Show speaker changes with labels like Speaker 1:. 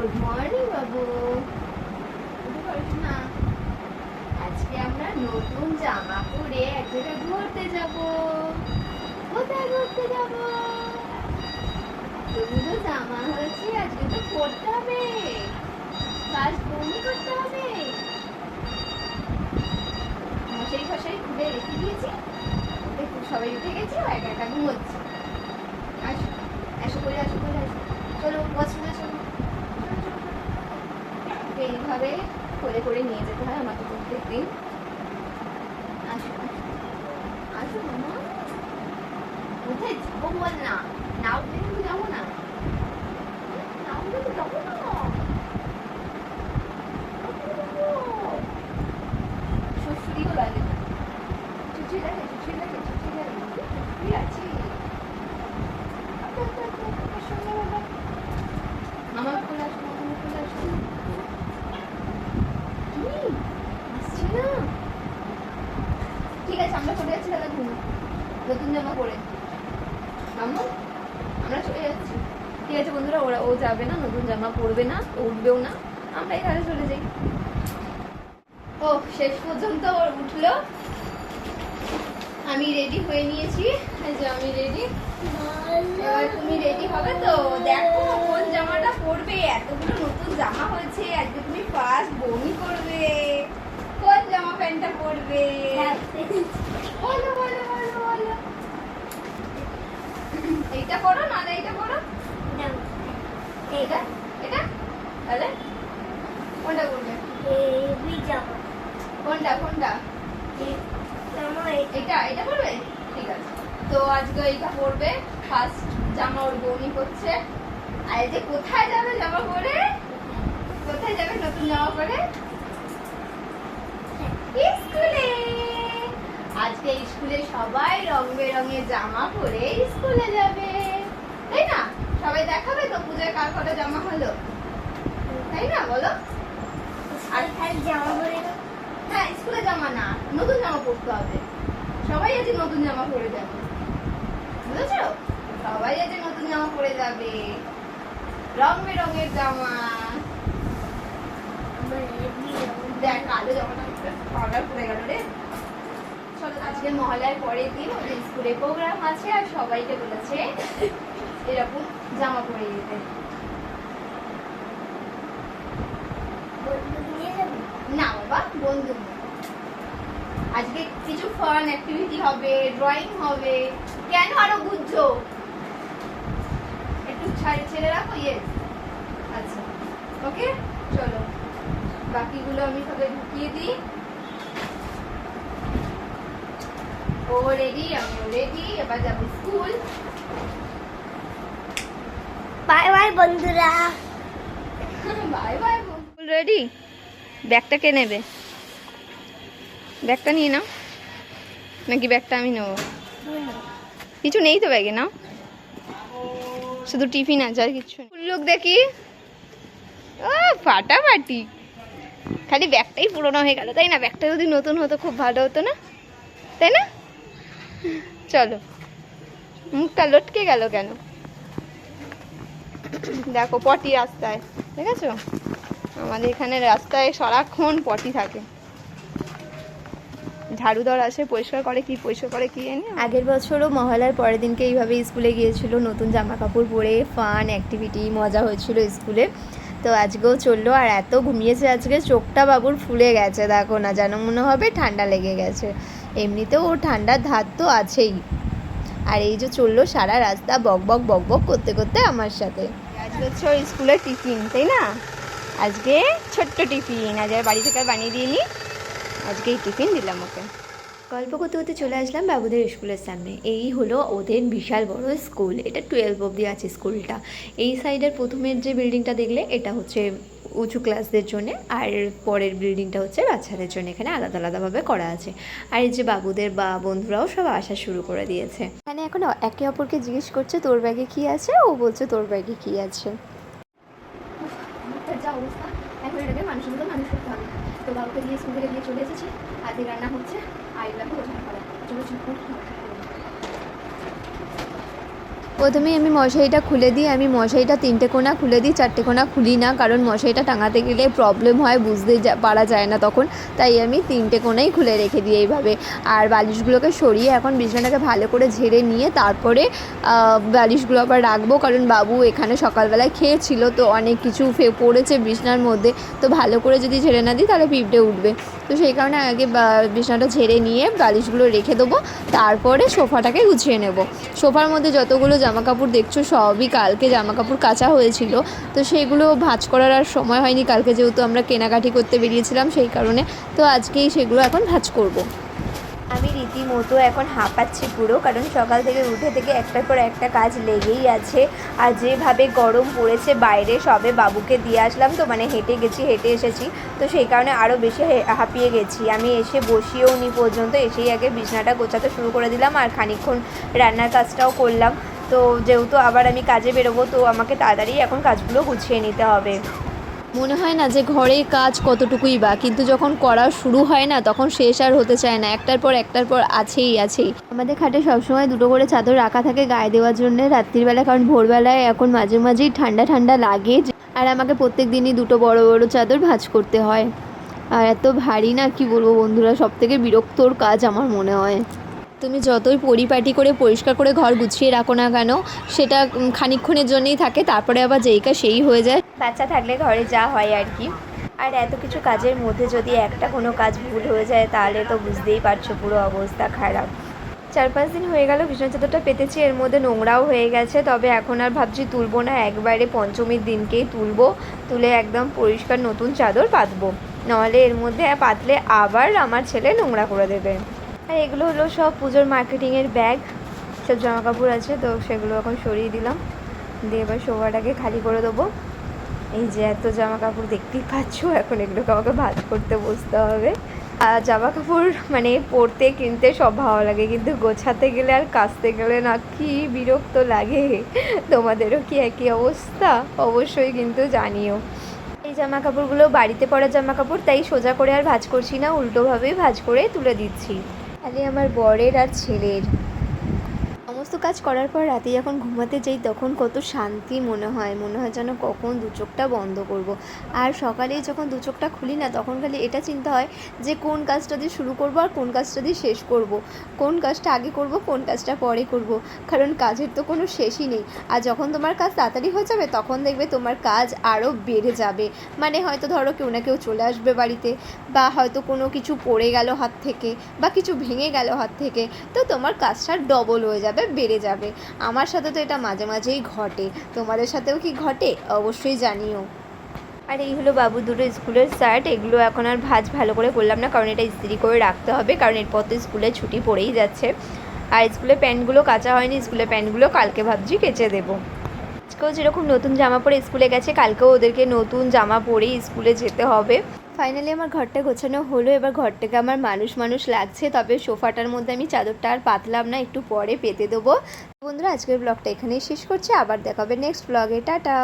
Speaker 1: Good morning বাবু। আজকে আমরা নতুন জামা পরে এক জায়গায় ঘুরতে যাব। কোথায় ঘুরতে যাব? এগুলো জামা হয়েছে, আজকে তো পড়তে হবে। কাজ বমি করতে হবে। মশাই ফশাই খুলে রেখে দিয়েছি। সবাই উঠে গেছে একা একা ঘুমোচ্ছে। আসো আসো করে আসো করে আসো চলো পছন্দ চলো চলো, চলো, চলো। ওকে এইভাবে করে করে নিয়ে যেতে হয় আমাকে প্রত্যেক দিন আসো। আসো। মামা। কোথায় যাব বল না। না উঠলে কিন্তু যাব না না উঠলে তো যাব না শ্বশুরিও লাগে না চুচি লাগে চুচি লাগে চুচি লাগে চুচি আছে আমার কোলে আসো আমার কোলে আসো কি আসছে না ঠিক আছে আমরা চলে যাচ্ছি তাহলে ঘুম নতুন জামা পরে। আমরা চলে যাচ্ছি। ঠিক আছে বন্ধুরা ওরা ও যাবে না নতুন জামা পরবে না উঠবেও না আমরা এখানে চলে যাই। ও শেষ পর্যন্ত ওর উঠল। আমি রেডি হয়ে নিয়েছি। যে আমি রেডি এবার তুমি রেডি হবে তো? দেখো কোন জামাটা পরবে। এতগুলো নতুন জামা হয়েছে আজকে তুমি ফার্স্ট বমি করবে। কোন জামা প্যান্টটা পরবে? বলো বলো। এইটা পরো না। এইটা পরো এটা এটা তাহলে কোনটা করবে কোনটা কোনটা? এটা এটা পরবে ঠিক আছে। তো আজকে এইটা পরবে ফার্স্ট জামা ওর বৌনি করছে আর এই যে কোথায় যাবে জামা পরে? কোথায় যাবে নতুন জামা পরে? স্কুলে। আজকে স্কুলে সবাই রং বেরঙের জামা পরে স্কুলে যাবে। তাই না? সবাই দেখাবে তো পূজায় কার কটা জামা হলো। তাই না বলো? আর জামা পরে হ্যাঁ স্কুলে জামা না নতুন জামা পরতে হবে। সবাই আজ নতুন জামা পরে যাবে। বুঝেছ? সবাই আজ নতুন জামা পরে যাবে। রং বেরঙের জামা দেখ কালো জামাটা অর্ডার পরে গেল রে। চলো আজকে মহলার পরের দিন ওদের স্কুলে প্রোগ্রাম আছে আর সবাইকে বলেছে এরকম জামা পরে যেতে। না বাবা বন্ধু আজকে কিছু ফান অ্যাক্টিভিটি হবে ড্রয়িং হবে কেন আরও বুঝছ একটু ছাড়ে ছেড়ে রাখো? ইয়ে আচ্ছা। ওকে চলো। বাকিগুলো আমি সবাই ঢুকিয়ে দিই। ও রেডি আমিও রেডি এবার যাব স্কুল
Speaker 2: বাই বাই বন্ধুরা
Speaker 1: বাই বাই রেডি ব্যাগটা কে নেবে? ব্যাগটা নিয়ে নাও। নাকি ব্যাগটা আমি নেব? কিছু নেই তো ব্যাগে নাও। শুধু টিফিন আছে আর কিছু লোক দেখি। ও ফাটাফাটি। খালি ব্যাগটাই পুরোনো হয়ে গেল তাই না? ব্যাগটা যদি নতুন হতো খুব ভালো হতো না? তাই না? চলো। মুখটা লটকে গেল কেন? দেখো, পটি রাস্তায় ঠিক আছে আমাদের এখানে রাস্তায় সারাক্ষণ পটি থাকে। ঝাড়ুদর আসে পরিষ্কার করে কি, পরিষ্কার করে কি এনে? আগের বছরও মহলার পরের দিনকে এইভাবে স্কুলে গিয়েছিল, নতুন জামা কাপড় পরে ফান অ্যাক্টিভিটি মজা হয়েছিল স্কুলে। তো আজকেও চলল, আর এত ঘুমিয়েছে আজকে, চোখটা বাবুর ফুলে গেছে, দেখো না, যেন মনে হবে ঠান্ডা লেগে গেছে। এমনিতেও ওর ঠান্ডার ধার তো আছেই। আর এই যে চলল সারা রাস্তা বক বক বক বক করতে করতে আমার সাথে। আজ হচ্ছে ওর স্কুলের টিফিন, তাই না? আজকে ছোট্ট টিফিন, আজ আর বাড়ি থেকে বানিয়ে দিয়ে নি আজকে এই টিফিন দিলাম ওকে। গল্প করতে করতে চলে আসলাম বাবুদের স্কুলের সামনে। এই হলো ওদের বিশাল বড় স্কুল। এটা টুয়েলভ অবধি আছে স্কুলটা। এই সাইডের প্রথমের যে বিল্ডিংটা দেখলে, এটা হচ্ছে উঁচু ক্লাসদের জন্য আর পরের বিল্ডিংটা হচ্ছে বাচ্চাদের জন্য। এখানে আলাদা আলাদাভাবে করা আছে। আর এই যে বাবুদের বা বন্ধুরাও সব আসা শুরু করে দিয়েছে। এখানে এখন একে অপরকে জিজ্ঞেস করছে তোর ব্যাগে কি আছে? ও বলছে তোর ব্যাগে কি আছে? যা অবস্থা। এখন এটাকে মানুষের মতো মানুষ করতে হবে। তো বাবুকে দিয়ে স্কুল থেকে দিয়ে চলে এসেছি। আজকে রান্না হচ্ছে। আর এগুলো ওজন করা চলো চলো প্রথমেই আমি মশারিটা খুলে দিই, আমি মশারিটা তিনটে কোনা খুলে দিই, চারটে কোনা খুলি না, কারণ মশারিটা টাঙাতে গেলে প্রবলেম হয় বুঝতে পারা যায় না তখন। তাই আমি তিনটে কোনাই খুলে রেখে দিই এইভাবে। আর বালিশগুলোকে সরিয়ে এখন বিছানাটাকে ভালো করে ঝেড়ে নিয়ে তারপরে বালিশগুলো আবার রাখব, কারণ বাবু এখানে সকালবেলায় খেয়েছিল, তো অনেক কিছু ফে- পড়েছে বিছনার মধ্যে। তো ভালো করে যদি ঝেড়ে না দিই, তাহলে পিঁপড়ে উঠবে। তো সেই কারণে আগে বিছানাটা ঝেড়ে নিয়ে বালিশগুলো রেখে দেবো, তারপরে সোফাটাকে গুছিয়ে নেব। সোফার মধ্যে যতগুলো জামা কাপড় দেখছ, সবই কালকে জামা কাপড় কাচা হয়েছিল। তো সেগুলো ভাঁজ করার আর সময় হয়নি, কালকে যেহেতু আমরা কেনাকাটি করতে বেরিয়েছিলাম সেই কারণে। তো আজকেই সেগুলো এখন ভাঁজ করব। আমি রীতিমতো এখন হাঁপাচ্ছি পুরো, কারণ সকাল থেকে উঠে থেকে একটার পর একটা কাজ লেগেই আছে। আর যেভাবে গরম পড়েছে বাইরে, সবে বাবুকে দিয়ে আসলাম তো মানে হেঁটে গেছি, হেঁটে এসেছি। তো সেই কারণে আরও বেশি হাঁপিয়ে গেছি। আমি এসে বসিয়েও নি পর্যন্ত, এসেই আগে বিছনাটা গোছাতে শুরু করে দিলাম আর খানিকক্ষণ রান্নার কাজটাও করলাম। তো যেহেতু আবার আমি কাজে বেরোবো তো আমাকে তাড়াতাড়ি এখন কাজগুলো গুছিয়ে নিতে হবে। মনে হয় না যে ঘরে কাজ কতটুকুই বা কিন্তু যখন করা শুরু হয় না তখন শেষ আর হতে চায় না। একটার পর একটার পর আছেই আছেই। আমাদের খাটে সবসময় দুটো করে চাদর রাখা থাকে গায়ে দেওয়ার জন্য রাত্রিবেলা কারণ ভোরবেলায় এখন মাঝে মাঝেই ঠান্ডা ঠান্ডা লাগে। আর আমাকে প্রত্যেক দিনই দুটো বড় বড় চাদর ভাঁজ করতে হয়। আর এত ভারী না কি বলব বন্ধুরা সব থেকে বিরক্তর কাজ আমার মনে হয়। তুমি যতই পরিপাটি করে পরিষ্কার করে ঘর গুছিয়ে রাখো না কেন সেটা উম, খানিকক্ষণের জন্যই থাকে তারপরে আবার যেই কাজ সেই হয়ে যায়। বাচ্চা থাকলে ঘরে যা হয় আর কি। আর এত কিছু কাজের মধ্যে যদি একটা কোনো কাজ ভুল হয়ে যায় তাহলে তো বুঝতেই পারছ পুরো অবস্থা খারাপ। চার পাঁচ দিন হয়ে গেল বিছানা চাদরটা পেতেছি এর মধ্যে নোংরাও হয়ে গেছে তবে এখন আর ভাবছি তুলবো না একবারে পঞ্চমীর দিনকেই তুলবো তুলে একদম পরিষ্কার নতুন চাদর পাতবো। নাহলে এর মধ্যে পাতলে আবার আমার ছেলে নোংরা করে দেবে। আর এগুলো হলো সব পুজোর মার্কেটিংয়ের ব্যাগ সব জামা কাপড় আছে, তো সেগুলো এখন সরিয়ে দিলাম। দিয়ে এবার শোভাটাকে খালি করে দেবো। এই যে এত জামা কাপড় দেখতেই পাচ্ছ, এখন এগুলোকে আমাকে ভাজ করতে বসতে হবে। আর জামা কাপড় মানে পরতে, কিনতে সব ভালো লাগে, কিন্তু গোছাতে গেলে আর কাচতে গেলে না, কি বিরক্ত লাগে। তোমাদেরও কি একই অবস্থা? অবশ্যই কিন্তু জানিও। এই জামা কাপড়গুলো বাড়িতে পরা জামা কাপড় তাই সোজা করে আর ভাজ করছি না, উল্টোভাবেই ভাজ করে তুলে দিচ্ছি। খালি আমার বরের আর ছেলের। সমস্ত কাজ করার পর রাতে যখন ঘুমাতে যাই, তখন কত শান্তি মনে হয় মনে হয় যেন কখন দু চোখটা বন্ধ করব। আর সকালে যখন দু চোখটা খুলি না, তখন খালি এটা চিন্তা হয় যে কোন কাজটা দিয়ে শুরু করব আর কোন কাজটা দিয়ে শেষ করব। কোন কাজটা আগে করব, কোন কাজটা পরে করব। কারণ কাজের তো কোনো শেষই নেই আর যখন তোমার কাজ তাড়াতাড়ি হয়ে যাবে, তখন দেখবে তোমার কাজ আরও বেড়ে যাবে মানে হয়তো ধরো কেউ না কেউ চলে আসবে বাড়িতে, বা হয়তো কোনো কিছু পড়ে গেল হাত থেকে, বা কিছু ভেঙে গেল হাত থেকে, তো তোমার কাজটা ডবল হয়ে যাবে বেড়ে যাবে। আমার সাথে তো এটা মাঝে মাঝেই ঘটে। তোমাদের সাথেও কি ঘটে? অবশ্যই জানিও। আর এই হলো বাবু দুটো স্কুলের শার্ট এগুলো এখন আর ভাজ ভালো করে করলাম না, কারণ এটা ইস্ত্রি করে রাখতে হবে, কারণ এরপর তো স্কুলে ছুটি পড়েই যাচ্ছে। আর স্কুলের প্যান্টগুলো কাঁচা হয়নি স্কুলের প্যান্টগুলো কালকে ভাবছি কেচে দেবো। আজকেও যেরকম নতুন জামা পরে স্কুলে গেছে, কালকেও ওদেরকে নতুন জামা পরেই স্কুলে যেতে হবে। ফাইনালি আমার ঘরটা গোছানো হলো, এবার ঘরটাকে আমার মানুষ মানুষ লাগছে, তবে সোফাটার মধ্যে আমি চাদরটা আর পাতলাম না, একটু পরে পেতে দেবো। বন্ধুরা, আজকের ব্লগটা এখানেই শেষ করছি, আবার দেখাবে নেক্সট ব্লগে টাটা!